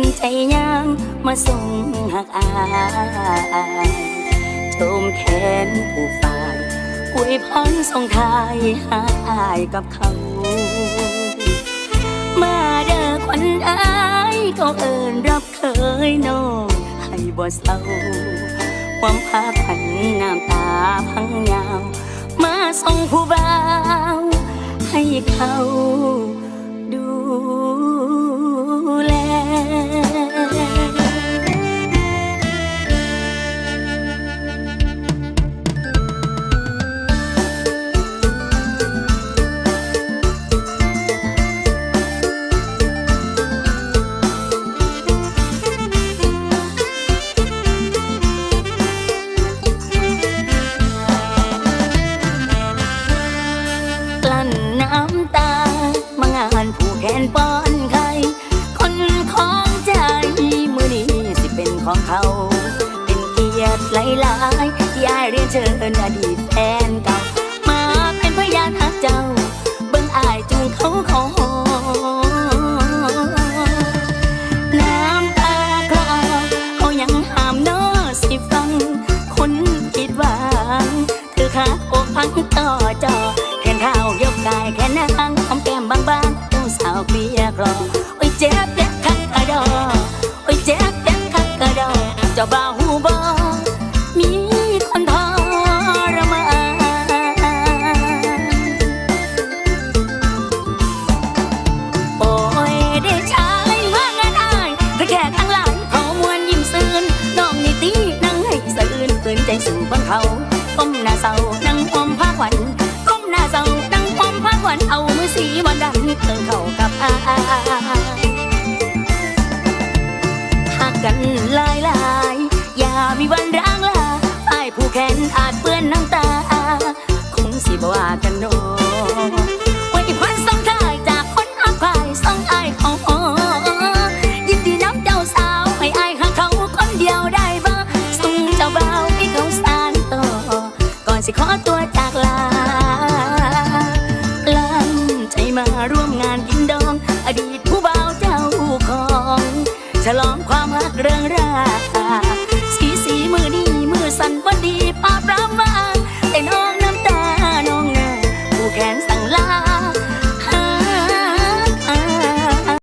นใจยางมาส่งหักอายโจมแขนผู้ฝ่ายอวยพรส่งทายหาอายกับเขา มาเด้อควันอายก็เอินรับเคยน้องให้บ่เศร้า ความพาพันน้ำตาพังยาว มาส่งผู้บ่าว ให้เขาดู ของเขา เป็นเกียรติหลายๆที่อายเรียนเชิญอดีตแฟนเก่า มาเป็นพยานหักเจ้า เบิ่งอายจูงเขาเขอน้ำตาคลอเขายังห้ามน้อสิฟัง คนคิดหวังคือขาอกพังต่อจอแขนเท้ายกกายแขนนางหอมแก้มบางๆเจ้าสาวเกลียกรอ ตื่นใจสู่เบังเขาก้มหน้าเศร้านั่งอมผ้าขวัญก้มหน้าเศร้านั่งอมผ้าขวัญเอามือสีวันดันเติมเข้ากับอาหากกันหลายหลายอย่ามีวันร้างลาไอ้ผู้แขนอาจ ขอตัว